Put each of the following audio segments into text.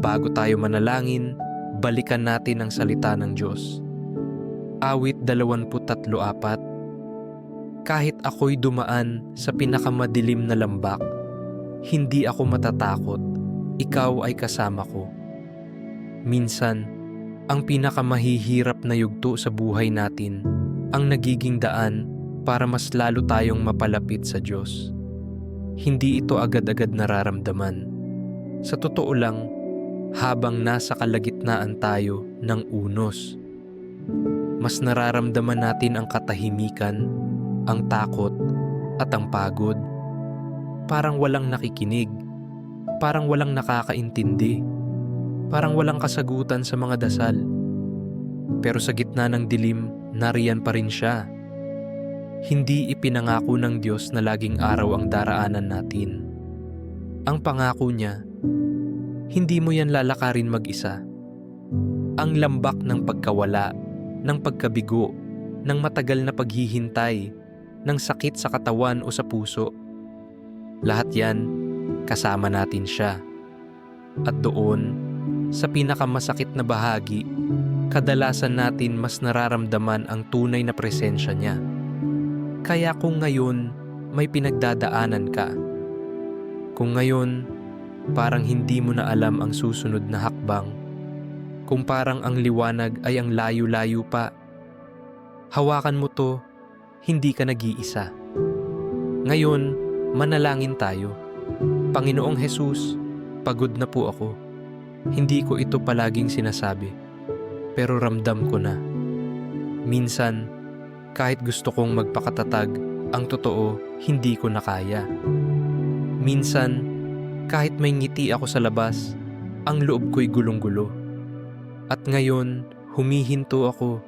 bago tayo manalangin, balikan natin ang salita ng Diyos. Awit 23.4 Kahit ako'y dumaan sa pinakamadilim na lambak, hindi ako matatakot, ikaw ay kasama ko. Minsan, ang pinakamahihirap na yugto sa buhay natin ang nagiging daan para mas lalo tayong mapalapit sa Diyos. Hindi ito agad-agad nararamdaman. Sa totoo lang, habang nasa kalagitnaan tayo ng unos, mas nararamdaman natin ang katahimikan, ang takot, at ang pagod. Parang walang nakikinig, parang walang nakakaintindi, parang walang kasagutan sa mga dasal. Pero sa gitna ng dilim, nariyan pa rin siya. Hindi ipinangako ng Diyos na laging araw ang daraanan natin. Ang pangako niya, hindi mo yan lalakarin mag-isa. Ang lambak ng pagkawala, ng pagkabigo, ng matagal na paghihintay, ng sakit sa katawan o sa puso. Lahat yan, kasama natin siya. At doon, sa pinakamasakit na bahagi, kadalasan natin mas nararamdaman ang tunay na presensya niya. Kaya kung ngayon may pinagdadaanan ka, kung ngayon parang hindi mo na alam ang susunod na hakbang, kung parang ang liwanag ay ang layo-layo pa, hawakan mo to, hindi ka nag-iisa. Ngayon, manalangin tayo. Panginoong Jesus, pagod na po ako. Hindi ko ito palaging sinasabi, pero ramdam ko na. Minsan, kahit gusto kong magpakatatag, ang totoo, hindi ko na kaya. Minsan, kahit may ngiti ako sa labas, ang loob ko'y gulong-gulo. At ngayon, humihinto ako,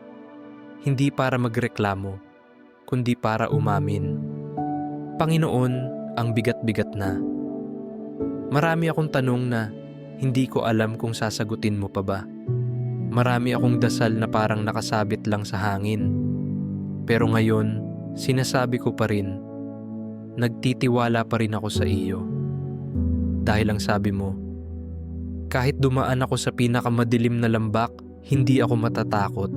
hindi para magreklamo, kundi para umamin. Panginoon, ang bigat-bigat na. Marami akong tanong na hindi ko alam kung sasagutin mo pa ba. Marami akong dasal na parang nakasabit lang sa hangin. Pero ngayon, sinasabi ko pa rin, nagtitiwala pa rin ako sa iyo. Dahil ang sabi mo, kahit dumaan ako sa pinakamadilim na lambak, hindi ako matatakot.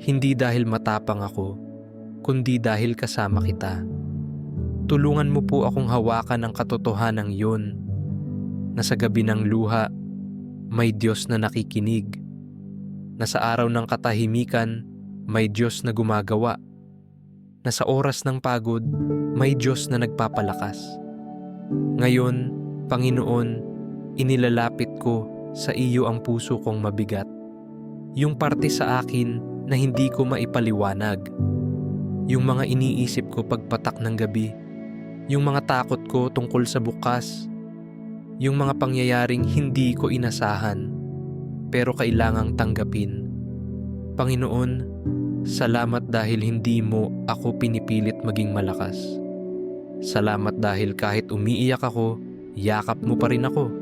Hindi dahil matapang ako, kundi dahil kasama kita. Tulungan mo po akong hawakan ang katotohanan yun na sa gabi ng luha, may Diyos na nakikinig. Na sa araw ng katahimikan, may Diyos na gumagawa. Na sa oras ng pagod, may Diyos na nagpapalakas. Ngayon, Panginoon, inilalapit ko sa iyo ang puso kong mabigat. Yung parte sa akin na hindi ko maipaliwanag. Yung mga iniisip ko pagpatak ng gabi. Yung mga takot ko tungkol sa bukas. Yung mga pangyayaring hindi ko inasahan pero kailangang tanggapin. Panginoon, salamat dahil hindi mo ako pinipilit maging malakas. Salamat dahil kahit umiiyak ako, yakap mo pa rin ako.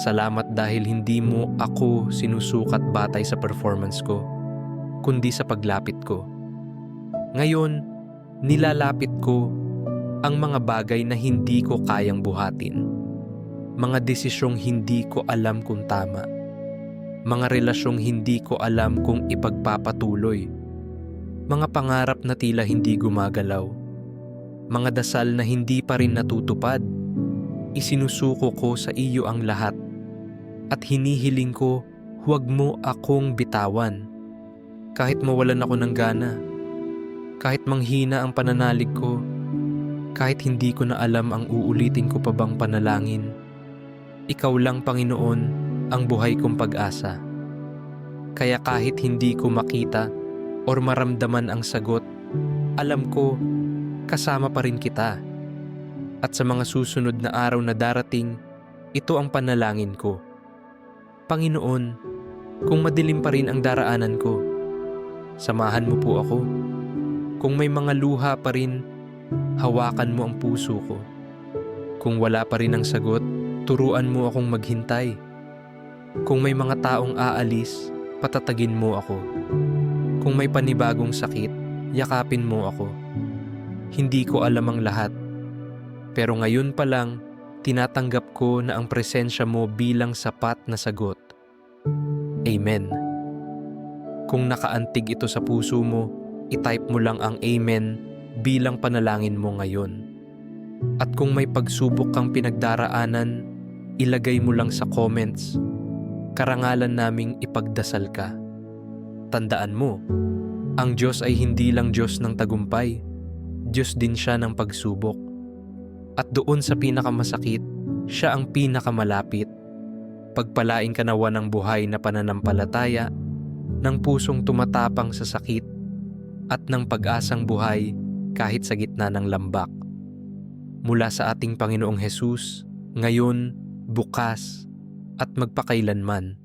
Salamat dahil hindi mo ako sinusukat batay sa performance ko, kundi sa paglapit ko. Ngayon, nilalapit ko ang mga bagay na hindi ko kayang buhatin. Mga desisyong hindi ko alam kung tama. Mga relasyong hindi ko alam kung ipagpapatuloy. Mga pangarap na tila hindi gumagalaw. Mga dasal na hindi pa rin natutupad. Isinusuko ko sa iyo ang lahat. At hinihiling ko, huwag mo akong bitawan. Kahit mawalan ako ng gana. Kahit manghina ang pananalig ko. Kahit hindi ko na alam ang uulitin ko pa bang panalangin. Ikaw lang, Panginoon, ang buhay kong pag-asa. Kaya kahit hindi ko makita or maramdaman ang sagot, alam ko, kasama pa rin kita. At sa mga susunod na araw na darating, ito ang panalangin ko. Panginoon, kung madilim pa rin ang daraanan ko, samahan mo po ako. Kung may mga luha pa rin, hawakan mo ang puso ko. Kung wala pa rin ang sagot, turuan mo akong maghintay. Kung may mga taong aalis, patatagin mo ako. Kung may panibagong sakit, yakapin mo ako. Hindi ko alam ang lahat. Pero ngayon pa lang, tinatanggap ko na ang presensya mo bilang sapat na sagot. Amen. Kung nakaantig ito sa puso mo, itype mo lang ang Amen bilang panalangin mo ngayon. At kung may pagsubok kang pinagdaraanan, ilagay mo lang sa comments. Karangalan naming ipagdasal ka. Tandaan mo, ang Diyos ay hindi lang Diyos ng tagumpay, Diyos din siya ng pagsubok. At doon sa pinakamasakit, siya ang pinakamalapit. Pagpalain ka nawa ng buhay na pananampalataya, ng pusong tumatapang sa sakit, at ng pag-asang buhay kahit sa gitna ng lambak. Mula sa ating Panginoong Hesus, ngayon, bukas, at magpakailanman.